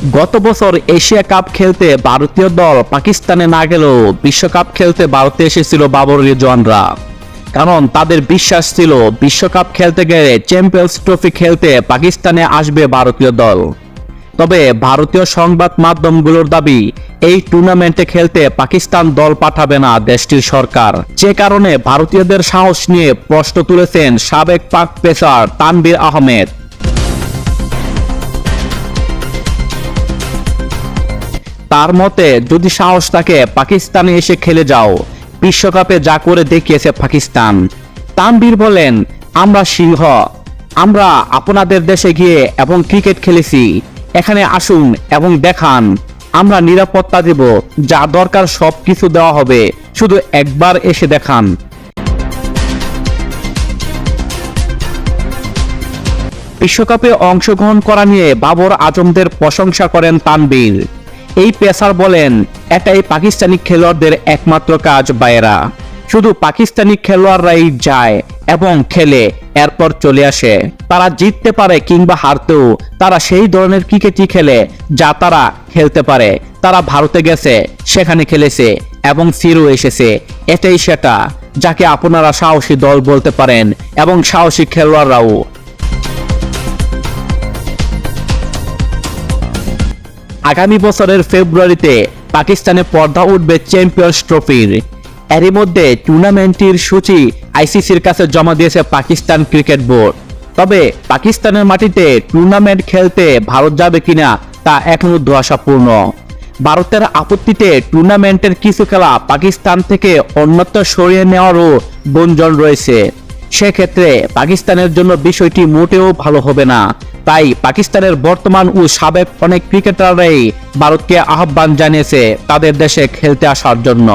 গত বছর Asia cup খেলতে ভারতীয় দল পাকিস্তানে না গেলেও বিশ্বকাপ খেলতে ভারতে এসেছিল বাবর রিজওয়ানরা। কারণ তাদের বিশ্বাস ছিল বিশ্বকাপ খেলতে গেলে চ্যাম্পিয়ন্স ট্রফি খেলতে পাকিস্তানে আসবে ভারতীয় দল। তবে ভারতীয় সংবাদ মাধ্যমগুলোর দাবি, এই টুর্নামেন্টে খেলতে পাকিস্তান দল পাঠাবে না দেশটির সরকার। যে কারণে ভারতীয়দের সাহস নিয়ে প্রশ্ন তুলেছেন সাবেক পাক পেসার তানবীর আহমেদ। তার মতে, যদি সাহস থাকে, পাকিস্তানে এসে খেলে যাও। বিশ্বকাপে যা করে দেখিয়েছে পাকিস্তান। তানবীর বলেন, আমরা সিংহ। আমরা আপনাদের দেশে গিয়ে এবং ক্রিকেট খেলেছি। এখানে আসুন এবং দেখান। আমরা নিরাপত্তা দেব। যা দরকার সব কিছু দেওয়া হবে। শুধু একবার এসে দেখান। বিশ্বকাপে অংশগ্রহণ করা নিয়ে বাবর আজমদের প্রশংসা করেন তানবীর এই পেসার বলেন, এটাই পাকিস্তানি খেলোয়াড়দের একমাত্র কাজ বাইরা। শুধু পাকিস্তানি খেলোয়াড়রাই যায় এবং খেলে, এরপর চলে আসে। তারা জিততে পারে কিংবা হারতেও, তারা সেই ধরনের ক্রিকেটই খেলে যা তারা খেলতে পারে। তারা ভারতে গেছে, সেখানে খেলেছে এবং ফিরেও এসেছে। এটাই সেটা, যাকে আপনারা সাহসী দল বলতে পারেন এবং সাহসী খেলোয়াড়রাও। আগামী বছরের ফেব্রুয়ারিতে পাকিস্তানে পর্দা উঠবে চ্যাম্পিয়ন্স ট্রফির। এরই মধ্যে টুর্নামেন্টটির সূচি আইসিসির কাছে জমা দিয়েছে পাকিস্তান ক্রিকেট বোর্ড। তবে পাকিস্তানের মাটিতে টুর্নামেন্ট খেলতে ভারত যাবে কিনা তা এখনও ধোয়াশাপূর্ণ ভারতের আপত্তিতে টুর্নামেন্টের কিছু খেলা পাকিস্তান থেকে অন্যত্র সরিয়ে নেওয়ারও গুঞ্জন রয়েছে। সেক্ষেত্রে পাকিস্তানের জন্য বিষয়টি মোটেও ভালো হবে না। তাই পাকিস্তানের বর্তমান ও সাবেক অনেক ক্রিকেটাররাই ভারতকে আহ্বান জানিয়েছে তাদের দেশে খেলতে আসার জন্য।